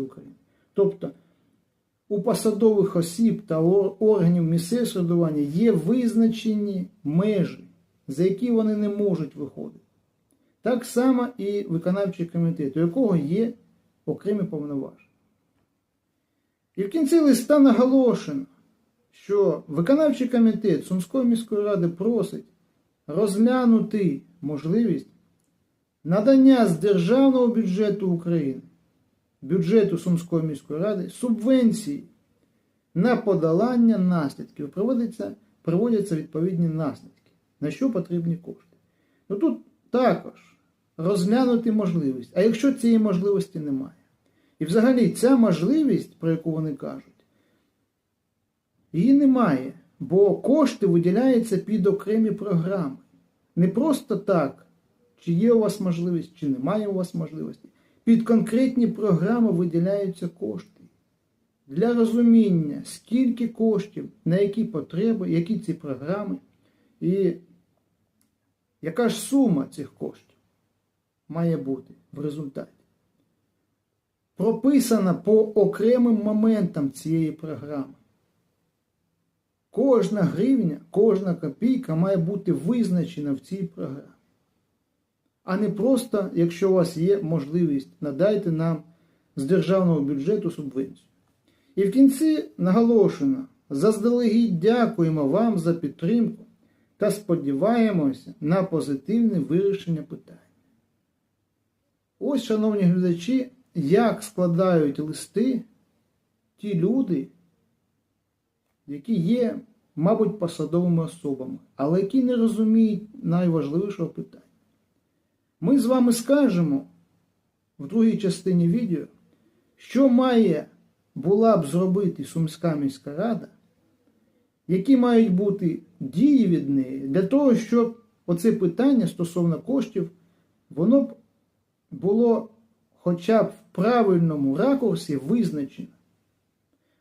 України. Тобто у посадових осіб та органів місцевого самоврядування є визначені межі, за які вони не можуть виходити. Так само і виконавчий комітет, у якого є окремі повноваження. І в кінці листа наголошено, що виконавчий комітет Сумської міської ради просить розглянути можливість надання з державного бюджету України, бюджету Сумської міської ради, субвенції на подолання наслідків. Проводяться, проводяться відповідні наслідки, на що потрібні кошти. Ну тут також розглянути можливість. А якщо цієї можливості немає? І взагалі ця можливість, про яку вони кажуть, її немає, бо кошти виділяються під окремі програми. Не просто так, чи є у вас можливість, чи немає у вас можливості. Під конкретні програми виділяються кошти. Для розуміння, скільки коштів, на які потреби, які ці програми, і яка ж сума цих коштів має бути в результаті. Прописана по окремим моментам цієї програми. Кожна гривня, кожна копійка має бути визначена в цій програмі. А не просто, якщо у вас є можливість, надайте нам з державного бюджету субвенцію. І в кінці наголошено, заздалегідь дякуємо вам за підтримку та сподіваємося на позитивне вирішення питання. Ось, шановні глядачі, як складають листи ті люди, які є, мабуть, посадовими особами, але які не розуміють найважливішого питання. Ми з вами скажемо в другій частині відео, що має була б зробити Сумська міська рада, які мають бути дії від неї для того, щоб оце питання стосовно коштів, воно б було хоча б в правильному ракурсі визначено.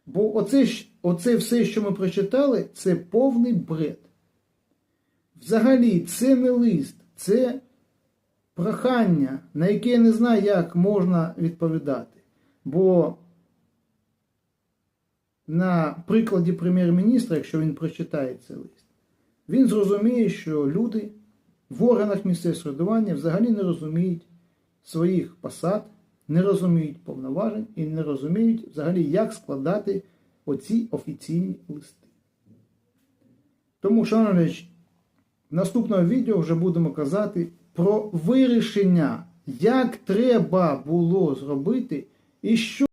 Бо оце, оце все, що ми прочитали, це повний бред. Взагалі, це не лист, це прохання, на яке я не знаю, як можна відповідати. Бо на прикладі прем'єр-міністра, якщо він прочитає цей лист, він зрозуміє, що люди в органах місцевого самоврядування взагалі не розуміють своїх посад, не розуміють повноважень і не розуміють взагалі, як складати оці офіційні листи. Тому, шановні, в наступному відео вже будемо казати про вирішення, як треба було зробити і що.